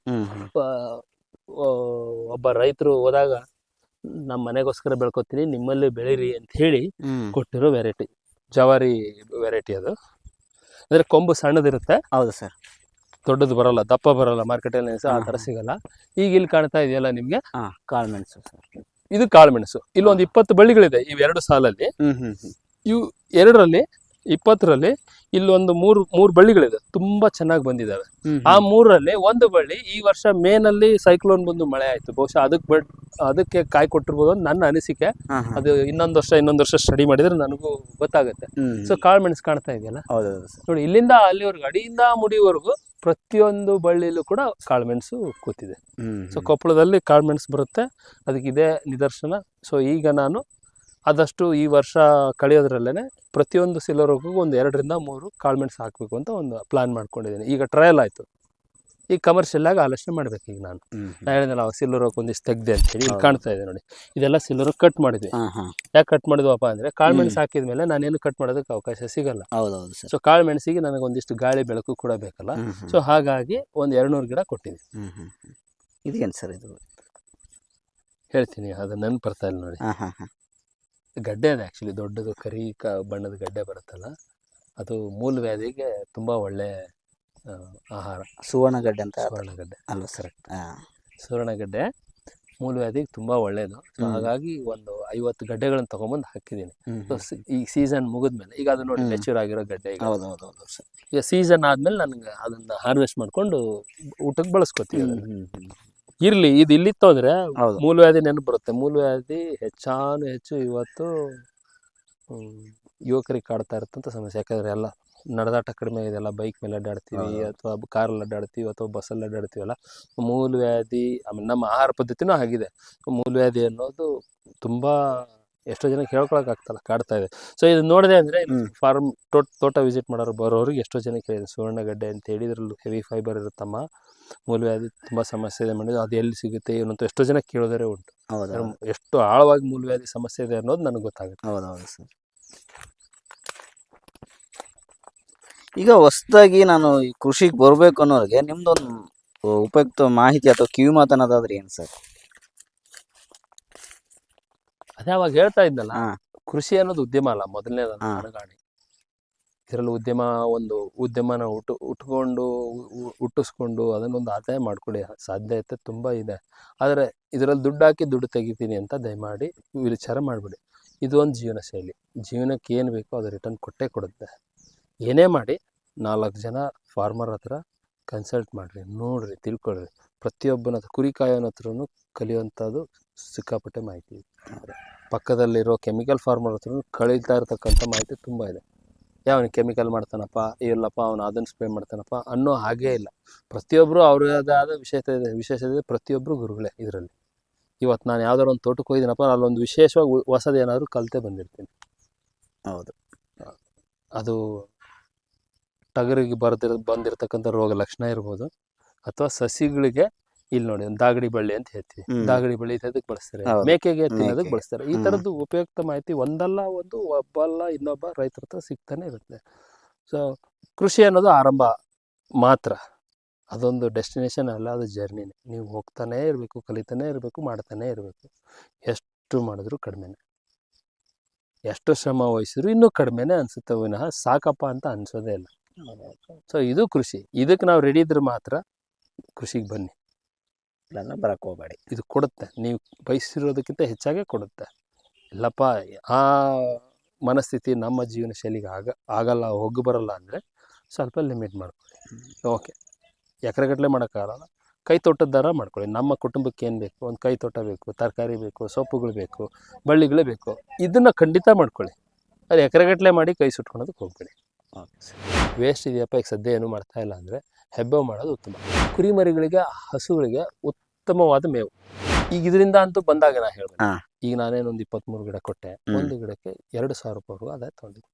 ಒಬ್ಬ ರೈತರು ಹೋದಾಗ ನಮ್ಮ ಮನೆಗೋಸ್ಕರ ಬೆಳ್ಕೊತೀನಿ ನಿಮ್ಮಲ್ಲಿ ಬೆಳೀರಿ ಅಂತ ಹೇಳಿ ಕೊಟ್ಟಿರೋ ವೆರೈಟಿ ಜವಾರಿ ವೆರೈಟಿ ಅದು. ಅಂದ್ರೆ ಕೊಂಬು ಸಣ್ಣದಿರುತ್ತೆ. ಹೌದು ಸರ್. ದೊಡ್ಡದು ಬರಲ್ಲ ದಪ್ಪ ಬರಲ್ಲ ಮಾರ್ಕೆಟಲ್ಲಿ ಆ ಥರ. ಸಿಗಲ್ಲ. ಈಗ ಇಲ್ಲಿ ಕಾಣ್ತಾ ಇದೆಯಲ್ಲ ನಿಮ್ಗೆ? ಕಾಳುಮೆಣಸು ಕಾಳು ಮೆಣಸು ಸರ್. ಇದು ಕಾಳುಮೆಣಸು ಇಲ್ಲೊಂದು ಇಪ್ಪತ್ತು ಬಳ್ಳಿಗಳಿದೆ ಇವೆರಡು ಸಾಲಲ್ಲಿ. ಇವು ಎರಡರಲ್ಲಿ ಇಪ್ಪತ್ತರಲ್ಲಿ ಇಲ್ಲೊಂದು ಮೂರು ಮೂರು ಬಳ್ಳಿಗಳಿದೆ. ತುಂಬಾ ಚೆನ್ನಾಗಿ ಬಂದಿದ್ದಾವೆ ಆ ಮೂರರಲ್ಲಿ ಒಂದು ಬಳ್ಳಿ ಈ ವರ್ಷ ಮೇನಲ್ಲಿ ಸೈಕ್ಲೋನ್ ಬಂದು ಮಳೆ ಆಯ್ತು. ಬಹುಶಃ ಅದಕ್ಕೆ ಬಡ್ ಅದಕ್ಕೆ ಕಾಯಿ ಕೊಟ್ಟಿರ್ಬೋದು ಅಂತ ನನ್ನ ಅನಿಸಿಕೆ. ಅದು ಇನ್ನೊಂದು ವರ್ಷ ಇನ್ನೊಂದು ವರ್ಷ ಸ್ಟಡಿ ಮಾಡಿದ್ರೆ ನನಗೂ ಗೊತ್ತಾಗುತ್ತೆ. ಸೊ ಕಾಳು ಮೆಣಸು ಕಾಣ್ತಾ ಇದೆಯಲ್ಲ? ನೋಡಿ ಇಲ್ಲಿಂದ ಅಲ್ಲಿವರೆಗೂ ಅಡಿಯಿಂದ ಮುಡಿವರೆಗೂ ಪ್ರತಿಯೊಂದು ಬಳ್ಳಿಲೂ ಕೂಡ ಕಾಳುಮೆಣಸು ಕೂತಿದೆ. ಸೊ ಕೊಪ್ಪಳದಲ್ಲಿ ಕಾಳುಮೆಣಸು ಬರುತ್ತೆ. ಅದಕ್ಕೆ ಇದೇ ನಿದರ್ಶನ. ಸೊ ಈಗ ನಾನು ಆದಷ್ಟು ಈ ವರ್ಷ ಕಳೆಯೋದ್ರಲ್ಲೇ ಪ್ರತಿಯೊಂದು ಸಿಲ್ಲೋರ್ಗೂ ಒಂದು ಎರಡರಿಂದ ಮೂರು ಕಾಳ್ಮೆಣ್ಸು ಹಾಕಬೇಕು ಅಂತ ಒಂದು ಪ್ಲಾನ್ ಮಾಡ್ಕೊಂಡಿದ್ದೀನಿ. ಈಗ ಟ್ರಯಲ್ ಆಯಿತು. ಈಗ ಕಮರ್ಷಿಯಲ್ ಆಗಿ ಆಲೋಚನೆ ಮಾಡ್ಬೇಕು ಈಗ ನಾನು. ಹ್ಮ್ ನಾವು ಹೇಳಿದ್ನಲ್ಲ ಸಿಲ್ಲರ್ ಒಂದಿಷ್ಟು ತೆಗ್ದೆ ಅಂತ ಹೇಳಿ ಕಾಣ್ತಾ ಇದೆ ನೋಡಿ. ಇದೆಲ್ಲ ಸಿಲ್ಲರ್ ಕಟ್ ಮಾಡಿದ್ವಿ. ಯಾಕೆ ಕಟ್ ಮಾಡಿದ್ವಪ್ಪ ಅಂದರೆ ಹಾಕಿದ ಮೇಲೆ ನಾನೇನು ಕಟ್ ಮಾಡೋದಕ್ಕೆ ಅವಕಾಶ ಸಿಗಲ್ಲ. ಹೌದೌದು ಸೊ ಕಾಳುಮೆಣಸಿಗೆ ನನಗೆ ಒಂದಿಷ್ಟು ಗಾಳಿ ಬೆಳಕು ಕೂಡ ಬೇಕಲ್ಲ. ಸೊ ಹಾಗಾಗಿ ಒಂದು ಎರಡ್ನೂರು ಗಿಡ ಕೊಟ್ಟಿದ್ವಿ ಇದೇನು. ಸರ್ ಇದು? ಹೇಳ್ತೀನಿ ಅದು ನೆನ್ಪು ಬರ್ತಾ ಇಲ್ಲ ನೋಡಿ. ಹಾ ಹಾ ಹಾ. ಗಡ್ಡೆ ಅದು ಆ್ಯಕ್ಚುಲಿ ದೊಡ್ಡದು ಕರಿ ಕ ಬಣ್ಣದ ಗಡ್ಡೆ ಬರುತ್ತಲ್ಲ ಅದು ಮೂಲ ವ್ಯಾಧಿಗೆ ತುಂಬ ಒಳ್ಳೆ ಆಹಾರ. ಸುವರ್ಣಗಡ್ಡೆ ಅಂತ ಸುವರ್ಣಗಡ್ಡೆ ಅಲ್ವಾ ಸರ್? ಹಾ. ಸುವರ್ಣಗಡ್ಡೆ ಮೂಲ ವ್ಯಾಧಿಗೆ ತುಂಬ ಒಳ್ಳೆಯದು ಹಾಗಾಗಿ ಒಂದು ಐವತ್ತು ಗಡ್ಡೆಗಳನ್ನು ತೊಗೊಂಬಂದು ಹಾಕಿದ್ದೀನಿ. ಈ ಸೀಸನ್ ಮುಗಿದ್ಮೇಲೆ ಈಗ ಅದು ನೋಡಿ. ಮೆಚೂರ್ ಆಗಿರೋ ಗಡ್ಡೆ ಈಗ. ಹೌದು ಹೌದು ಹೌದು ಸರ್. ಈಗ ಸೀಸನ್ ಆದ್ಮೇಲೆ ನನಗೆ ಅದನ್ನ ಹಾರ್ವೆಸ್ಟ್ ಮಾಡ್ಕೊಂಡು ಊಟಕ್ಕೆ ಬಳಸ್ಕೊತೀವಿ ಇರ್ಲಿ ಇದು ಇಲ್ಲಿತ್ತು ಅಂದ್ರೆ ಹೌದು. ಮೂಲವ್ಯಾಧಿ ನೆನಪು ಬರುತ್ತೆ. ಮೂಲವ್ಯಾಧಿ ಹೆಚ್ಚಾನು ಹೆಚ್ಚು ಇವತ್ತು ಹ್ಮ್, ಯುವಕರಿಗೆ ಕಾಡ್ತಾ ಇರತ್ತಂತ ಸಮಸ್ಯೆ. ಯಾಕಂದ್ರೆ ಎಲ್ಲ ನಡೆದಾಟ ಕಡಿಮೆ ಇದೆಲ್ಲ ಬೈಕ್ ಮೇಲೆ ಅಡ್ಡಾಡ್ತೀವಿ ಅಥವಾ ಅಥವಾ ಕಾರಲ್ಲಿ ಅಡ್ಡಾಡ್ತೀವಿ ಅಥವಾ ಬಸ್ಸಲ್ಲಿ ಅಡ್ಡಾಡ್ತೀವಲ್ಲ ಮೂಲವ್ಯಾಧಿ ಆಮೇಲೆ ನಮ್ಮ ಆಹಾರ ಪದ್ಧತಿನೂ ಆಗಿದೆ. ಮೂಲವ್ಯಾಧಿ ಅನ್ನೋದು ತುಂಬಾ ಎಷ್ಟೋ ಜನಕ್ಕೆ ಹೇಳ್ಕೊಳಕ್ ಆಗ್ತಲ್ಲ ಕಾಡ್ತಾ ಇದೆ. ಸೊ ಇದು ನೋಡಿದೆ ಅಂದ್ರೆ ಫಾರ್ಮ್ ತೋಟ ತೋಟ ವಿಸಿಟ್ ಮಾಡೋರು ಬರೋರಿಗೆ ಎಷ್ಟೋ ಜನಕ್ಕೆ ಹೇಳಿದೆ ಸುವರ್ಣಗಡ್ಡೆ ಅಂತ ಹೇಳಿ ಇದ್ರಲ್ಲಿ ಹೆವಿ ಫೈಬರ್ ಇರುತ್ತಮ್ಮ. ಮೂಲವ್ಯಾಧಿ ತುಂಬಾ ಸಮಸ್ಯೆ ಇದೆ ಮಾಡಿದ್ರು ಅದು ಎಲ್ಲಿ ಸಿಗುತ್ತೆ ಏನಂತ ಎಷ್ಟೋ ಜನ ಕೇಳೋದರೆ ಉಂಟು. ಎಷ್ಟು ಆಳವಾಗಿ ಮೂಲವ್ಯಾಧಿ ಸಮಸ್ಯೆ ಇದೆ ಅನ್ನೋದು ನನಗೆ ಗೊತ್ತಾಗುತ್ತೆ. ಹೌದೌದು ಹೌದು ಸರ್. ಈಗ ಹೊಸದಾಗಿ ನಾನು ಈ ಕೃಷಿಗೆ ಬರಬೇಕು ಅನ್ನೋರಿಗೆ ನಿಮ್ದೊಂದು ಉಪಯುಕ್ತ ಮಾಹಿತಿ ಅಥವಾ ಕಿವಿ ಮಾತು ಅನ್ನೋದಾದ್ರೆ ಏನು ಸರ್? ಅದೇ ಅವಾಗ ಹೇಳ್ತಾ ಇದ್ನಲ್ಲ ಹಾ. ಕೃಷಿ ಅನ್ನೋದು ಉದ್ಯಮ ಅಲ್ಲ ಮೊದಲನೇ ಹಾ. ಅಣಗಾಣಿ ಇದರಲ್ಲಿ ಉದ್ಯಮ ಒಂದು ಉದ್ಯಮನ ಹುಟ್ಟು ಉಟ್ಕೊಂಡು ಉ- ಹುಟ್ಟಿಸ್ಕೊಂಡು ಅದನ್ನೊಂದು ಆದಾಯ ಮಾಡ್ಕೊಳ್ಳಿ ಸಾಧ್ಯತೆ ತುಂಬ ಇದೆ. ಆದರೆ ಇದರಲ್ಲಿ ದುಡ್ಡು ಹಾಕಿ ದುಡ್ಡು ತೆಗಿತೀನಿ ಅಂತ ದಯಮಾಡಿ ವಿಚಾರ ಮಾಡಬೇಡಿ. ಇದು ಒಂದು ಜೀವನ ಶೈಲಿ. ಜೀವನಕ್ಕೆ ಏನು ಬೇಕೋ ಅದು ರಿಟರ್ನ್ ಕೊಟ್ಟೇ ಕೊಡುತ್ತೆ. ಏನೇ ಮಾಡಿ ನಾಲ್ಕು ಜನ ಫಾರ್ಮರ್ ಹತ್ರ ಕನ್ಸಲ್ಟ್ ಮಾಡಿರಿ ನೋಡ್ರಿ ತಿಳ್ಕೊಳ್ರಿ. ಪ್ರತಿಯೊಬ್ಬನ ಕುರಿ ಕಾಯೋನ ಹತ್ರನೂ ಕಲಿಯುವಂಥದ್ದು ಸಿಕ್ಕಾಪಟ್ಟೆ ಮಾಹಿತಿ ಇದೆ ಪಕ್ಕದಲ್ಲಿರೋ ಕೆಮಿಕಲ್ ಫಾರ್ಮರ್ ಹತ್ರ ಕಳೀತಾ ಇರತಕ್ಕಂಥ ಮಾಹಿತಿ ತುಂಬ ಇದೆ. ಯಾವ ಕೆಮಿಕಲ್ ಮಾಡ್ತಾನಪ್ಪ ಇಲ್ಲಪ್ಪ ಅವನು ಅದನ್ನು ಸ್ಪ್ರೇ ಮಾಡ್ತಾನಪ್ಪ ಅನ್ನೋ ಹಾಗೇ ಇಲ್ಲ. ಪ್ರತಿಯೊಬ್ಬರು ಆದ ವಿಶೇಷತೆ ಇದೆ. ವಿಶೇಷತೆ ಇದೆ ಪ್ರತಿಯೊಬ್ಬರು ಗುರುಗಳೇ ಇದರಲ್ಲಿ. ಇವತ್ತು ನಾನು ಯಾವ್ದಾದ್ರು ಒಂದು ತೋಟಕ್ಕೆ ಹೋಗಿದ್ದೀನಪ್ಪ ಅಲ್ಲೊಂದು ವಿಶೇಷವಾಗಿ ಹೊಸದೇನಾದರೂ ಕಲಿತೆ ಬಂದಿರ್ತೀನಿ. ಹೌದು. ಅದು ಟಗರಿಗೆ ಬರ್ದಿರ ಬಂದಿರತಕ್ಕಂಥ ರೋಗ ಲಕ್ಷಣ ಇರ್ಬೋದು. ಅಥವಾ ಸಸಿಗಳಿಗೆ ಇಲ್ಲಿ ನೋಡಿ ದಾಗಡಿ ಬಳ್ಳಿ ಅಂತ ಹೇಳ್ತೀವಿ. ದಾಗಡಿ ಬಳ್ಳಿ ಅದಕ್ಕೆ ಬಳಸ್ತಾರೆ? ಮೇಕೆಗೆ ತಿನ್ನೋದಕ್ಕೆ. ಬಳಸ್ತಾರೆ? ಈ ತರದ್ದು ಉಪಯುಕ್ತ ಮಾಹಿತಿ ಒಂದಲ್ಲ ಒಂದು ಒಬ್ಬಲ್ಲ ಇನ್ನೊಬ್ಬ ರೈತರ ಹತ್ರ ಸಿಗ್ತಾನೆ ಇರುತ್ತೆ. ಸೊ ಕೃಷಿ ಅನ್ನೋದು ಆರಂಭ ಮಾತ್ರ. ಅದೊಂದು ಡೆಸ್ಟಿನೇಷನ್ ಅಲ್ಲ ಅದು ಜರ್ನಿನೇ. ನೀವು ಹೋಗ್ತಾನೆ ಇರಬೇಕು ಕಲಿತಾನೆ ಇರಬೇಕು ಮಾಡ್ತಾನೆ ಇರಬೇಕು. ಎಷ್ಟು ಮಾಡಿದ್ರು ಕಡಿಮೆನೆ. ಎಷ್ಟು ಶ್ರಮ ವಹಿಸಿದ್ರು ಇನ್ನೂ ಕಡಿಮೆನೇ ಅನಿಸುತ್ತೆ ವಿನಃ ಸಾಕಪ್ಪ ಅಂತ ಅನ್ಸೋದೇ ಇಲ್ಲ. ಸೊ ಇದು ಕೃಷಿ. ಇದಕ್ಕೆ ನಾವು ರೆಡಿ ಇದ್ರೆ ಮಾತ್ರ ಕೃಷಿಗೆ ಬನ್ನಿ. ಇಲ್ಲಾಂದ್ರೆ ಬರಕ್ಕೆ ಹೋಗಬೇಡಿ. ಇದು ಕೊಡುತ್ತೆ. ನೀವು ಬಯಸಿರೋದಕ್ಕಿಂತ ಹೆಚ್ಚಾಗೇ ಕೊಡುತ್ತೆ. ಇಲ್ಲಪ್ಪ ಆ ಮನಸ್ಥಿತಿ ನಮ್ಮ ಜೀವನ ಶೈಲಿಗೆ ಆಗ ಆಗಲ್ಲ ಹೋಗಿ ಬರಲ್ಲ ಅಂದರೆ ಸ್ವಲ್ಪ ಲಿಮಿಟ್ ಮಾಡ್ಕೊಳ್ಳಿ. ಓಕೆ. ಎಕರೆಗಟ್ಟಲೆ ಮಾಡೋಕ್ಕಾಗಲ್ಲ ಕೈ ದರ ಮಾಡ್ಕೊಳ್ಳಿ. ನಮ್ಮ ಕುಟುಂಬಕ್ಕೆ ಏನು ಬೇಕು? ಒಂದು ಕೈ ತೋಟ ಬೇಕು ತರಕಾರಿ ಬೇಕು ಸೊಪ್ಪುಗಳು ಬೇಕು ಬಳ್ಳಿಗಳೇ ಬೇಕು. ಇದನ್ನು ಖಂಡಿತ ಮಾಡ್ಕೊಳ್ಳಿ. ಅದು ಎಕರೆಗಟ್ಟಲೆ ಮಾಡಿ ಕೈ ಸುಟ್ಕೊಳೋದಕ್ಕೆ ಹೋಗ್ಬೇಡಿ. ವೇಸ್ಟ್ ಇದೆಯಪ್ಪ ಈಗ ಸದ್ಯ ಏನು ಮಾಡ್ತಾ ಇಲ್ಲ ಅಂದರೆ ಹೆಬ್ಬೆ ಮಾಡೋದು ಉತ್ತಮ. ಕುರಿಮರಿಗಳಿಗೆ ಹಸುಗಳಿಗೆ ಉತ್ತಮವಾದ ಮೇವು. ಈಗ ಇದರಿಂದ ಅಂತೂ ಬಂದಾಗ ನಾ ಹೇಳ್ಬೇಕು ಹಾ. ಈಗ ನಾನೇನೊಂದು ಇಪ್ಪತ್ತ್ಮೂರು ಗಿಡ ಕೊಟ್ಟೆ. ಒಂದು ಗಿಡಕ್ಕೆ ಎರಡು ಸಾವಿರ ರೂಪಾಯಿವರೆಗೂ ಆದಾಯ ತೊಗೊಂಡಿದ್ದೆ.